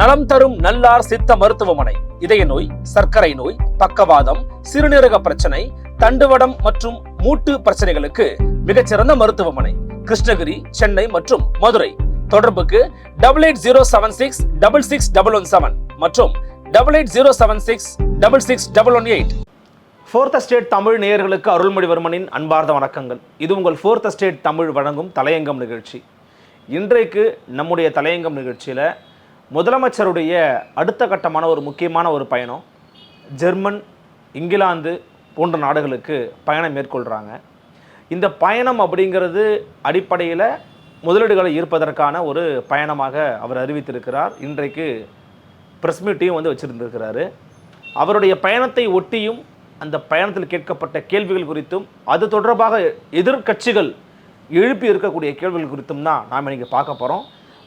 நலம் தரும் நல்லார் சித்த மருத்துவமனை. இதய நோய் சர்க்கரை நோய் பக்கவாதம் சிறுநீரக பிரச்சனை தண்டுவடம் மற்றும் மூட்டு பிரச்சனைகளுக்கு மிகச்சிறந்த மருத்துவமனை. கிருஷ்ணகிரி சென்னை மற்றும் மதுரை. தொடர்புக்கு double eight zero seven six double six double one seven மற்றும் double eight zero seven six double six double one eight fourth state Tamil நேயர்களுக்கு அருள்மொழிவர்மனின் அன்பார்ந்த வணக்கங்கள். இது உங்கள் ஃபோர்த் ஸ்டேட் தமிழ் வழங்கும் தலையங்கம் நிகழ்ச்சி. இன்றைக்கு நம்முடைய தலையங்கம் நிகழ்ச்சியில் முதலமைச்சருடைய அடுத்த கட்டமான ஒரு முக்கியமான ஒரு பயணம் ஜெர்மன் இங்கிலாந்து போன்ற நாடுகளுக்கு பயணம் மேற்கொள்கிறாங்க இந்த பயணம் அப்படிங்கிறது அடிப்படையில் முதலீடுகளை ஈர்ப்பதற்கான ஒரு பயணமாக அவர் அறிவித்திருக்கிறார். இன்றைக்கு ப்ரெஸ் மீட்டையும் வந்து வச்சுருந்துருக்கிறாரு. அவருடைய பயணத்தை ஒட்டியும் அந்த பயணத்தில் கேட்கப்பட்ட கேள்விகள் குறித்தும் அது தொடர்பாக எதிர்க்கட்சிகள் எழுப்பி இருக்கக்கூடிய கேள்விகள் குறித்தும் தான் நாம் இன்றைக்கி பார்க்க போகிறோம்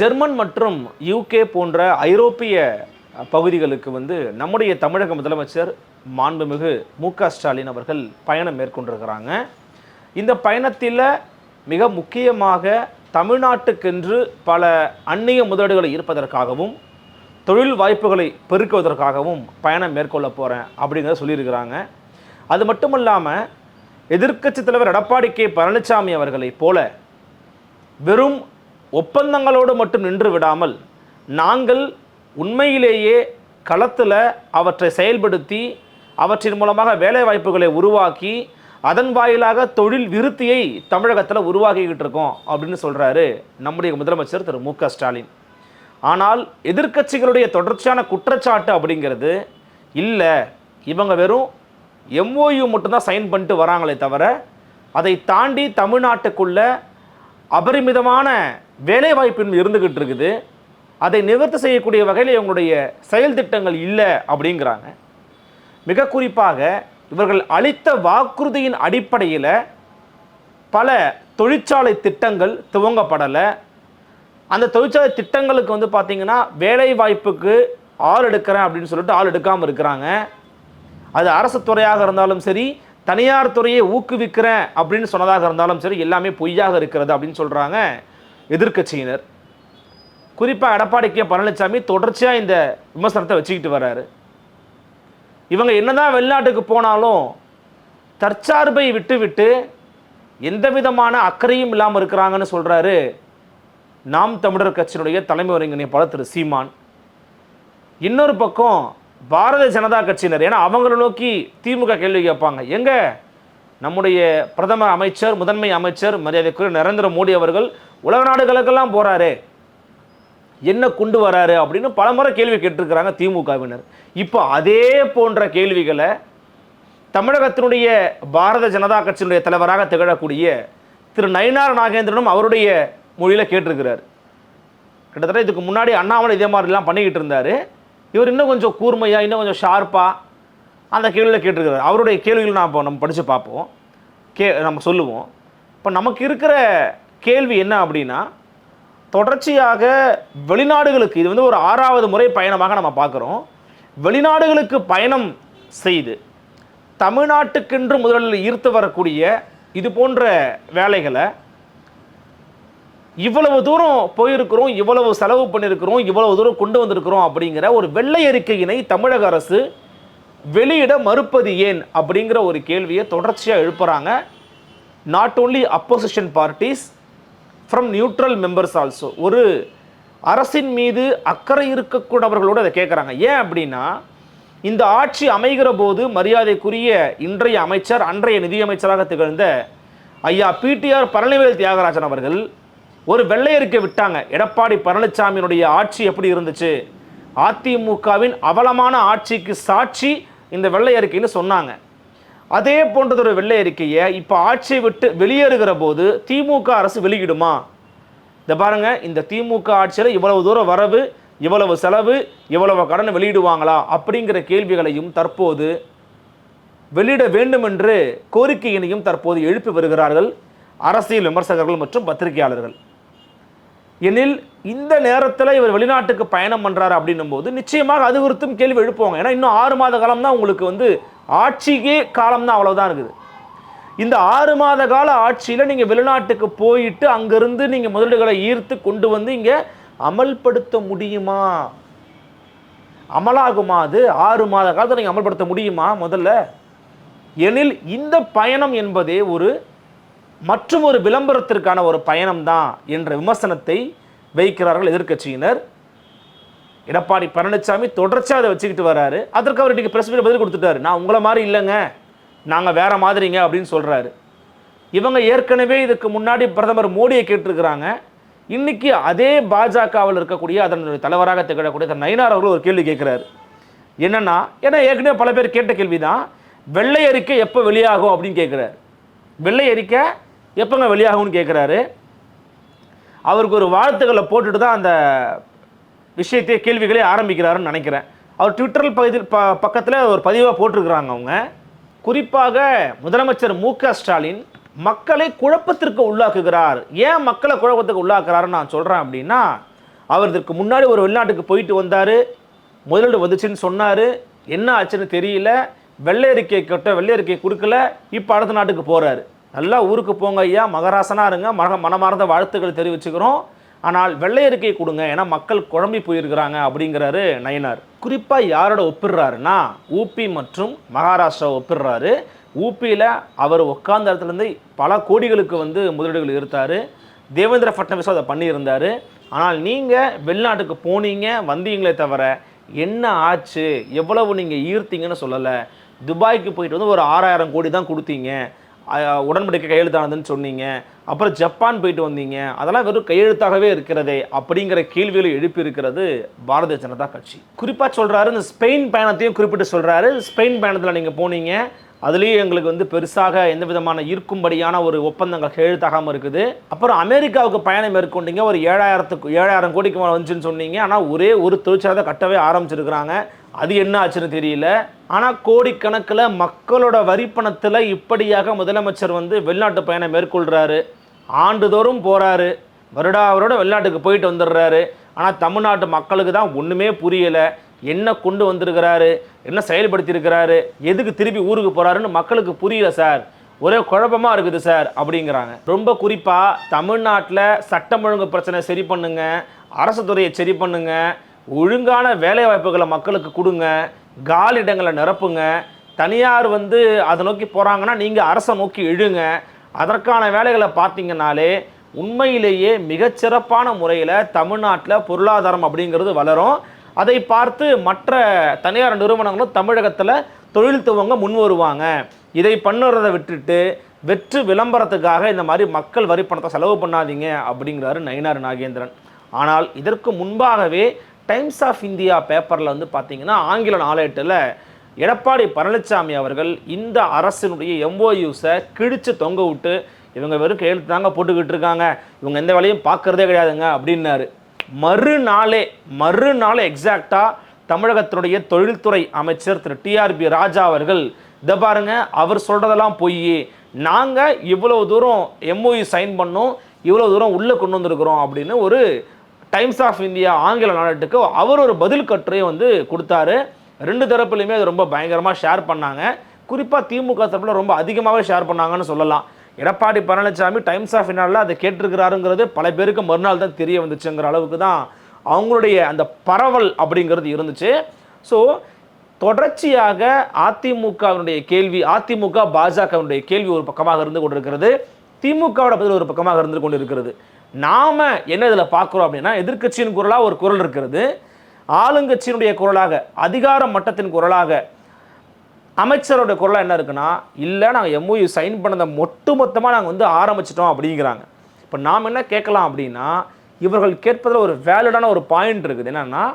ஜெர்மன் மற்றும் யூகே போன்ற ஐரோப்பிய பகுதிகளுக்கு வந்து நம்முடைய தமிழக முதலமைச்சர் மாண்புமிகு மு க ஸ்டாலின் அவர்கள் பயணம் மேற்கொண்டிருக்கிறாங்க. இந்த பயணத்தில் மிக முக்கியமாக தமிழ்நாட்டுக்கென்று பல அந்நிய முதலீடுகளை ஈர்ப்பதற்காகவும் தொழில் வாய்ப்புகளை பெருக்குவதற்காகவும் பயணம் மேற்கொள்ள போகிறேன் அப்படிங்கிறத சொல்லியிருக்கிறாங்க. அது மட்டும் இல்லாமல் எதிர்க்கட்சித் தலைவர் எடப்பாடி கே பழனிசாமி அவர்களைப் போல வெறும் ஒப்பந்தங்களோடு மட்டும் நின்று விடாமல் நாங்கள் உண்மையிலேயே களத்தில் அவற்றை செயல்படுத்தி அவற்றின் மூலமாக வேலைவாய்ப்புகளை உருவாக்கி அதன் வாயிலாக தொழில் விருத்தியை தமிழகத்தில் உருவாக்கிக்கிட்டு இருக்கோம் அப்படின்னு சொல்கிறாரு நம்முடைய முதலமைச்சர் திரு மு ஸ்டாலின். ஆனால் எதிர்க்கட்சிகளுடைய தொடர்ச்சியான குற்றச்சாட்டு அப்படிங்கிறது இல்லை. இவங்க வெறும் எம்ஓயு மட்டும்தான் சைன் பண்ணிட்டு வராங்களே தவிர அதை தாண்டி தமிழ்நாட்டுக்குள்ள அபரிமிதமான வேலைவாய்ப்பின்மை இருந்துக்கிட்டு இருக்குது அதை நிவர்த்தி செய்யக்கூடிய வகையில் இவங்களுடைய செயல் திட்டங்கள் இல்லை அப்படிங்கிறாங்க. மிக குறிப்பாக இவர்கள் அளித்த வாக்குறுதியின் அடிப்படையில் பல தொழிற்சாலை திட்டங்கள் துவங்கப்படலை. அந்த தொழிற்சாலை திட்டங்களுக்கு வந்து பார்த்திங்கன்னா வேலை வாய்ப்புக்கு ஆள் எடுக்கிறேன் அப்படின்னு சொல்லிட்டு ஆள் எடுக்காமல் இருக்கிறாங்க. அது அரசு துறையாக இருந்தாலும் சரி தனியார் துறையை ஊக்குவிக்கிறேன் அப்படின்னு சொன்னதாக இருந்தாலும் சரி எல்லாமே பொய்யாக இருக்கிறது அப்படின்னு சொல்கிறாங்க எதிர்க்கட்சியினர். குறிப்பாக எடப்பாடி கே. பழனிசாமி தொடர்ச்சியாக இந்த விமர்சனத்தை வச்சுக்கிட்டு வர்றாரு. இவங்க என்னதான் வெளிநாட்டுக்கு போனாலும் தற்சார்பை விட்டுவிட்டு எந்த விதமான அக்கறையும் இல்லாமல் இருக்கிறாங்கன்னு சொல்கிறாரு நாம் தமிழர் கட்சியினுடைய தலைமை ஒருங்கிணைப்பாளர் திரு. சீமான். இன்னொரு பக்கம் பாரதிய ஜனதா கட்சியினர். ஏன்னா அவங்கள நோக்கி திமுக கேள்வி கேட்பாங்க. எங்க? நம்முடைய பிரதம அமைச்சர் முதன்மை அமைச்சர் மரியாதைக்குரிய நரேந்திர மோடி அவர்கள் உலக நாடுகளுக்கெல்லாம் போகிறாரு என்ன கொண்டு வராரு அப்படின்னு பலமுறை கேள்வி கேட்டிருக்கிறாங்க திமுகவினர். இப்போ அதே போன்ற கேள்விகளை தமிழகத்தினுடைய பாரத ஜனதா கட்சியினுடைய தலைவராக திகழக்கூடிய திரு நயினார் நாகேந்திரனும் அவருடைய மொழியில் கேட்டிருக்கிறார். கிட்டத்தட்ட இதுக்கு முன்னாடி அண்ணாமலை இதே மாதிரிலாம் பண்ணிக்கிட்டு இருந்தார். இவர் இன்னும் கொஞ்சம் கூர்மையாக இன்னும் கொஞ்சம் ஷார்ப்பாக அந்த கேள்வியில் கேட்டிருக்கிறார். அவருடைய கேள்விகள் நான் இப்போ நம்ம படித்து பார்ப்போம். கே நம்ம சொல்லுவோம். இப்போ நமக்கு இருக்கிற கேள்வி என்ன அப்படின்னா தொடர்ச்சியாக வெளிநாடுகளுக்கு இது வந்து ஒரு ஆறாவது முறை பயணமாக நம்ம பார்க்குறோம். வெளிநாடுகளுக்கு பயணம் செய்து தமிழ்நாட்டுக்கென்று முதலில் ஈர்த்து வரக்கூடிய இது போன்ற வேலைகளை இவ்வளவு தூரம் போயிருக்கிறோம் இவ்வளவு செலவு பண்ணியிருக்கிறோம் இவ்வளவு தூரம் கொண்டு வந்திருக்கிறோம் அப்படிங்கிற ஒரு வெள்ளை அறிக்கையினை தமிழக அரசு வெளியிட மறுப்பது ஏன் அப்படிங்கிற ஒரு கேள்வியை தொடர்ச்சியாக எழுப்புறாங்க. Not only opposition parties from neutral members also ஒரு அரசின் மீது அக்கறை இருக்கக்கூடியவர்களோடு அதை கேட்குறாங்க. ஏன் அப்படின்னா இந்த ஆட்சி அமைகிற போது மரியாதைக்குரிய இன்றைய அமைச்சர் அன்றைய நிதியமைச்சராக திகழ்ந்த ஐயா பிடிஆர் பழனிவேல் தியாகராஜன் அவர்கள் ஒரு வெள்ளை விட்டாங்க. எடப்பாடி பழனிசாமியினுடைய ஆட்சி எப்படி இருந்துச்சு? அதிமுகவின் அவலமான ஆட்சிக்கு சாட்சி இந்த வெள்ளையறிக்கைன்னு சொன்னாங்க. அதே போன்றதொரு வெள்ளை அறிக்கையை இப்போ ஆட்சியை விட்டு வெளியேறுகிற போது திமுக அரசு வெளியிடுமா? இந்த பாருங்க இந்த திமுக ஆட்சியில் இவ்வளவு தூரம் வரவு இவ்வளவு செலவு இவ்வளவு கடன் வெளியிடுவாங்களா? அப்படிங்கிற கேள்விகளையும் தற்போது வெளியிட வேண்டும் என்று கோரிக்கையினையும் தற்போது எழுப்பி வருகிறார்கள் அரசியல் விமர்சகர்கள் மற்றும் பத்திரிகையாளர்கள். எனில் இந்த நேரத்தில் இவர் வெளிநாட்டுக்கு பயணம் பண்ணுறாரு அப்படின்னும் போது நிச்சயமாக அது குறித்தும் கேள்வி எழுப்புவாங்க. ஏன்னா இன்னும் ஆறு மாத காலம் தான் உங்களுக்கு வந்து ஆட்சிக்கே காலம் தான் அவ்வளோதான் இருக்குது. இந்த ஆறு மாத கால ஆட்சியில் நீங்கள் வெளிநாட்டுக்கு போயிட்டு அங்கேருந்து நீங்கள் முதலீடுகளை ஈர்த்து கொண்டு வந்து இங்கே அமல்படுத்த முடியுமா? அமலாகுமா அது? ஆறு மாத காலத்தை நீங்கள் அமல்படுத்த முடியுமா முதல்ல? எனில் இந்த பயணம் என்பதே ஒரு மற்றும் ஒரு விளம்பரத்திற்கான ஒரு பயணம் தான் என்ற விமர்சனத்தை வைக்கிறார்கள் எதிர்க்கட்சியினர். எடப்பாடி பழனிசாமி தொடர்ச்சியாக அதை வச்சுக்கிட்டு வராரு. அதற்கு அவர் இன்றைக்கி பிரஸ் மீட் பதில் கொடுத்துட்டாரு. நான் உங்களை மாதிரி இல்லைங்க. நாங்கள் வேறு மாதிரிங்க அப்படின்னு சொல்கிறாரு இவங்க ஏற்கனவே இதுக்கு முன்னாடி பிரதமர் மோடியை கேட்டிருக்கிறாங்க. இன்னைக்கு அதே பாஜகவில் இருக்கக்கூடிய அதனுடைய தலைவராக திகழக்கூடிய திரு நயினார் அவர்கள் ஒரு கேள்வி கேட்குறாரு. என்னென்னா ஏன்னா ஏற்கனவே பல பேர் கேட்ட கேள்வி தான் வெள்ளை அறிக்கை எப்போ வெளியாகும் அப்படின்னு கேட்குறாரு. வெள்ளை அறிக்கை எப்போங்க வெளியாகும்னு கேட்குறாரு. அவருக்கு ஒரு வாழ்த்துக்களை போட்டுட்டு தான் அந்த விஷயத்தை கேள்விகளே ஆரம்பிக்கிறாருன்னு நினைக்கிறேன். அவர் ட்விட்டர் பகுதியில் ப பக்கத்தில் ஒரு பதிவாக போட்டிருக்கிறாங்க அவங்க. குறிப்பாக முதலமைச்சர் மு க ஸ்டாலின் மக்களை குழப்பத்திற்கு உள்ளாக்குகிறார். ஏன் மக்களை குழப்பத்துக்கு உள்ளாக்குறாருன்னு நான் சொல்கிறேன் அப்படின்னா அவர் இதற்கு முன்னாடி ஒரு வெளிநாட்டுக்கு போயிட்டு வந்தார். முதலீடு வந்துச்சுன்னு சொன்னார். என்ன ஆச்சுன்னு தெரியல. வெள்ளை அறிக்கை கட்ட வெள்ளை அறிக்கை கொடுக்கல. இப்போ அடுத்த நாட்டுக்கு போகிறாரு நல்லா ஊருக்கு போங்க ஐயா. மகராசனாக இருங்க. மக மனமார்ந்த வாழ்த்துக்கள் தெரிவிச்சுக்கிறோம். ஆனால் வெள்ளை கொடுங்க ஏன்னா மக்கள் குழம்பி போயிருக்கிறாங்க அப்படிங்கிறாரு நயினார். குறிப்பாக யாரோட ஒப்பிடுறாருன்னா ஊபி மற்றும் மகாராஷ்டிரா ஒப்பிடுறாரு. ஊபியில் அவர் உட்கார்ந்த இடத்துலேருந்து பல கோடிகளுக்கு வந்து முதலீடுகள் இருத்தார் தேவேந்திர ஃபட்னவிஸும் அதை பண்ணியிருந்தார். ஆனால் நீங்கள் வெளிநாட்டுக்கு போனீங்க வந்தீங்களே தவிர என்ன ஆச்சு எவ்வளவு நீங்கள் ஈர்த்தீங்கன்னு சொல்லலை. துபாய்க்கு போயிட்டு வந்து ஒரு ஆறாயிரம் கோடி தான் கொடுத்தீங்க. உடன்படிக்கை கையெழுத்தானதுன்னு சொன்னீங்க. அப்புறம் ஜப்பான் போயிட்டு வந்தீங்க. அதெல்லாம் வெறும் கையெழுத்தாகவே இருக்கிறதே அப்படிங்கிற கேள்விகளை எழுப்பி இருக்கிறது பாரதிய ஜனதா கட்சி. குறிப்பாக சொல்கிறாரு இந்த ஸ்பெயின் பயணத்தையும் குறிப்பிட்டு சொல்கிறாரு ஸ்பெயின் பயணத்தில் நீங்கள் போனீங்க. அதுலேயும் எங்களுக்கு வந்து பெருசாக எந்த விதமான ஈர்க்கும்படியான ஒரு ஒப்பந்தங்கள் கையெழுத்தாகாமல் இருக்குது. அப்புறம் அமெரிக்காவுக்கு பயணம் மேற்கொண்டீங்க. ஒரு ஏழாயிரத்துக்கு ஏழாயிரம் கோடிக்கு மேலே வந்துச்சுன்னு சொன்னீங்க. ஆனால் ஒரே ஒரு தொழிற்சாலை கட்டவே ஆரம்பிச்சிருக்கிறாங்க. அது என்ன ஆச்சுன்னு தெரியல. ஆனால் கோடிக்கணக்கில் மக்களோட வரிப்பணத்தில் இப்படியாக முதலமைச்சர் வந்து வெளிநாட்டு பயணம் மேற்கொள்கிறாரு ஆண்டுதோறும் போகிறாரு வருடா வருட வெளிநாட்டுக்கு போயிட்டு வந்துடுறாரு. ஆனால் தமிழ்நாட்டு மக்களுக்கு தான் ஒன்றுமே புரியலை. என்ன கொண்டு வந்திருக்கிறாரு? என்ன செயல்படுத்தியிருக்கிறாரு? எதுக்கு திருப்பி ஊருக்கு போகிறாருன்னு மக்களுக்கு புரியல சார். ஒரே குழப்பமாக இருக்குது சார் அப்படிங்கிறாங்க. ரொம்ப குறிப்பாக தமிழ்நாட்டில் சட்டம் ஒழுங்கு பிரச்சனை சரி பண்ணுங்க. அரசு துறையை சரி பண்ணுங்கள் ஒழுங்கான வேலை வாய்ப்புகளை மக்களுக்கு கொடுங்க காலிடங்களை நிரப்புங்க. தனியார் வந்து அதை நோக்கி போகிறாங்கன்னா நீங்கள் அரசை நோக்கி எழுங்க அதற்கான வேலைகளை பார்த்தீங்கன்னாலே உண்மையிலேயே மிகச்சிறப்பான முறையில் தமிழ்நாட்டில் பொருளாதாரம் அப்படிங்கிறது வளரும். அதை பார்த்து மற்ற தனியார் நிறுவனங்களும் தமிழகத்தில் தொழில் துவங்க முன் வருவாங்க. இதை பண்ணுறதை விட்டுட்டு வெற்று விளம்பரத்துக்காக இந்த மாதிரி மக்கள் வரி பணத்தை செலவு பண்ணாதீங்க அப்படிங்கிறாரு நயினார் நாகேந்திரன். ஆனால் இதற்கு முன்பாகவே டைம்ஸ் ஆஃப் இந்தியா பேப்பரில் வந்து பார்த்தீங்கன்னா ஆங்கில நாளேட்டில் எடப்பாடி பழனிசாமி அவர்கள் இந்த அரசினுடைய எம்ஓயூஸை கிழிச்சு தொங்க விட்டு இவங்க வெறும் கையெழுத்து தாங்க போட்டுக்கிட்டு இருக்காங்க. இவங்க எந்த வேலையும் பார்க்கறதே கிடையாதுங்க அப்படின்னாரு. மறுநாளே மறுநாள் எக்ஸாக்டாக தமிழகத்தினுடைய தொழில்துறை அமைச்சர் திரு. டிஆர்பி ராஜா அவர்கள் இதை பாருங்க அவர் சொல்கிறதெல்லாம் பொய் நாங்கள் இவ்வளோ தூரம் எம்ஓயு சைன் பண்ணோம் இவ்வளோ தூரம் உள்ளே கொண்டு வந்திருக்கிறோம் அப்படின்னு ஒரு டைம்ஸ் ஆஃப் இந்தியா ஆங்கில நாளேட்டுக்கு அவர் ஒரு பதில் கட்டுரையை வந்து கொடுத்தாரு. ரெண்டு தரப்புலையுமே அது ரொம்ப பயங்கரமாக ஷேர் பண்ணாங்க. குறிப்பாக திமுக தரப்பில் ரொம்ப அதிகமாகவே ஷேர் பண்ணாங்கன்னு சொல்லலாம். எடப்பாடி பழனிசாமி டைம்ஸ் ஆஃப் இந்தியாவில் அதை கேட்டிருக்கிறாருங்கிறது பல பேருக்கு மறுநாள் தான் தெரிய வந்துச்சுங்கிற அளவுக்கு தான் அவங்களுடைய அந்த பரவல் அப்படிங்கிறது இருந்துச்சு. ஸோ தொடர்ச்சியாக அதிமுகவினுடைய கேள்வி அதிமுக பாஜகவினுடைய கேள்வி ஒரு பக்கமாக இருந்து கொண்டிருக்கிறது. திமுகவோட பதில் ஒரு பக்கமாக இருந்து கொண்டிருக்கிறது. நாம் என்ன இதில் பார்க்குறோம் அப்படின்னா எதிர்க்கட்சியின் குரலாக ஒரு குரல் இருக்கிறது. ஆளுங்கட்சியினுடைய குரலாக அதிகார மட்டத்தின் குரலாக அமைச்சரோட குரலாக என்ன இருக்குன்னா இல்லை நாங்கள் எம்ஓயு சைன் பண்ணதை மொட்டு மொத்தமாக நாங்கள் வந்து ஆரம்பிச்சிட்டோம் அப்படிங்கிறாங்க. இப்போ நாம் என்ன கேட்கலாம் அப்படின்னா இவர்கள் கேட்பதில் ஒரு வேலிடான ஒரு பாயிண்ட் இருக்குது. என்னென்னா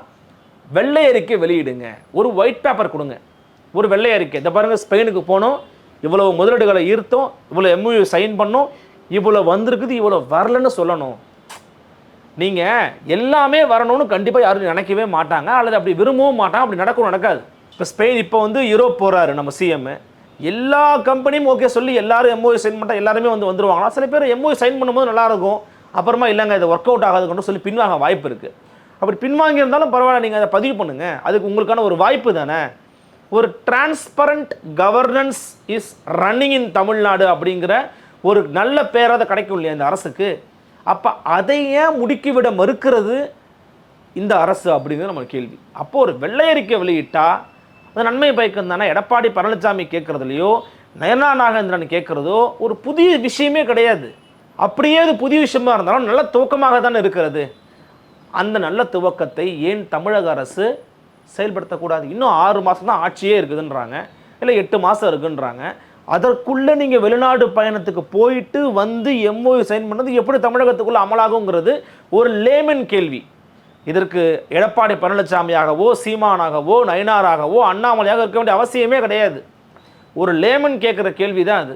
வெள்ளை அறிக்கை வெளியிடுங்க. ஒரு ஒயிட் பேப்பர் கொடுங்க. ஒரு வெள்ளை அறிக்கை. இந்த பாருங்கள் ஸ்பெயினுக்கு போனோம். இவ்வளவு முதலீடுகளை ஈர்த்தோம். இவ்வளோ எம்ஓயு சைன் பண்ணோம். இவ்வளோ வந்திருக்குது இவ்வளோ வரலன்னு சொல்லணும். நீங்கள் எல்லாமே வரணும்னு கண்டிப்பாக யாரும் நினைக்கவே மாட்டாங்க. அல்லது அப்படி விரும்பவும் மாட்டாங்க. அப்படி நடக்கும் நடக்காது. இப்போ ஸ்பெயின் இப்போ வந்து யூரோப் போகிறாரு நம்ம சிஎம் எல்லா கம்பெனியும் ஓகே சொல்லி எல்லாரும் எம்ஓஐ சைன் பண்ணிட்டா எல்லாருமே வந்து வந்துருவாங்களா? சில பேர் எம்ஓஐ சைன் பண்ணும்போது நல்லாயிருக்கும் அப்புறமா இல்லைங்க இது ஒர்க் அவுட் ஆகாதுன்னு சொல்லி பின்வாங்க வாய்ப்பு இருக்குது அப்படி பின்வாங்கி இருந்தாலும் பரவாயில்ல நீங்கள் அதை பதிவு பண்ணுங்கள் அதுக்கு உங்களுக்கான ஒரு வாய்ப்பு தானே. ஒரு transparent governance is running in Tamil Nadu அப்படிங்கிற ஒரு நல்ல பேர் கிடைக்கும் இல்லையா இந்த அரசுக்கு? அப்போ அதை ஏன் முடுக்கிவிட மறுக்கிறது இந்த அரசு அப்படிங்கிறது நம்ம கேள்வி. அப்போது ஒரு வெள்ளை அறிக்கை வெளியிட்டா அது நன்மை பயக்கம் தானே? எடப்பாடி பழனிசாமி கேட்குறதுலையோ நயனா நாகேந்திரன் கேட்குறதோ ஒரு புதிய விஷயமே கிடையாது. அப்படியே அது புதிய விஷயமா இருந்தாலும் நல்ல துவக்கமாக தானே இருக்கிறது. அந்த நல்ல துவக்கத்தை ஏன் தமிழக அரசு செயல்படுத்தக்கூடாது? இன்னும் ஆறு மாதம் தான் ஆட்சியே இருக்குதுன்றாங்க. இல்லை எட்டு மாதம் இருக்குன்றாங்க. அதற்குள்ளே நீங்கள் வெளிநாடு பயணத்துக்கு போயிட்டு வந்து எம்ஓயு சைன் பண்ணது எப்படி தமிழகத்துக்குள்ளே அமலாகுங்கிறது ஒரு லேமன் கேள்வி. இதற்கு எடப்பாடி பழனிசாமியாகவோ சீமானாகவோ நயனாராகவோ அண்ணாமலையாக இருக்க வேண்டிய அவசியமே கிடையாது. ஒரு லேமன் கேட்குற கேள்வி தான் அது.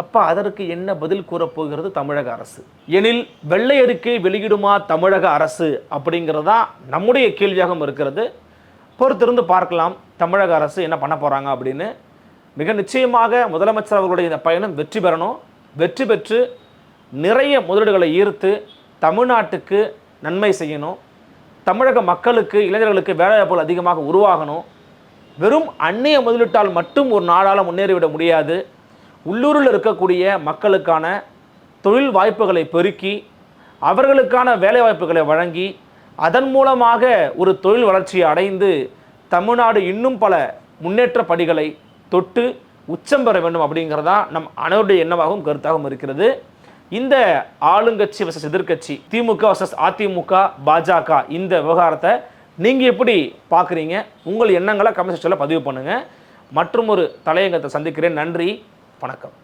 அப்போ அதற்கு என்ன பதில் கூறப்போகிறது தமிழக அரசு? எனில் வெள்ளை அறிக்கை வெளியிடுமா தமிழக அரசு அப்படிங்கிறது தான் நம்முடைய கேள்வியாகவும் இருக்கிறது. பொறுத்திருந்து பார்க்கலாம் தமிழக அரசு என்ன பண்ண போகிறாங்க அப்படின்னு. மிக நிச்சயமாக முதலமைச்சர் அவர்களுடைய இந்த பயணம் வெற்றி பெறணும். வெற்றி பெற்று நிறைய முதலீடுகளை ஈர்த்து தமிழ்நாட்டுக்கு நன்மை செய்யணும். தமிழக மக்களுக்கு இளைஞர்களுக்கு வேலைவாய்ப்புகள் அதிகமாக உருவாகணும். வெறும் அந்நிய முதலீட்டால் மட்டும் ஒரு நாடால் முன்னேறிவிட முடியாது. உள்ளூரில் இருக்கக்கூடிய மக்களுக்கான தொழில் வாய்ப்புகளை பெருக்கி அவர்களுக்கான வேலைவாய்ப்புகளை வழங்கி அதன் மூலமாக ஒரு தொழில் வளர்ச்சியை அடைந்து தமிழ்நாடு இன்னும் பல முன்னேற்ற படிகளை தொட்டு உச்சம் பெற வேண்டும் அப்படிங்கிறதா நம் அனைவருடைய எண்ணமாகவும் கருத்தாகவும் இருக்கிறது. இந்த ஆளுங்கட்சி வசஸ் எதிர்க்கட்சி திமுக வசஸ் அதிமுக பாஜக இந்த விவகாரத்தை நீங்கள் எப்படி பார்க்குறீங்க? உங்கள் எண்ணங்களை கமெண்ட் செக்ஷனில் பதிவு பண்ணுங்கள் மற்றும் ஒரு தலையங்கத்தை சந்திக்கிறேன். நன்றி. வணக்கம்.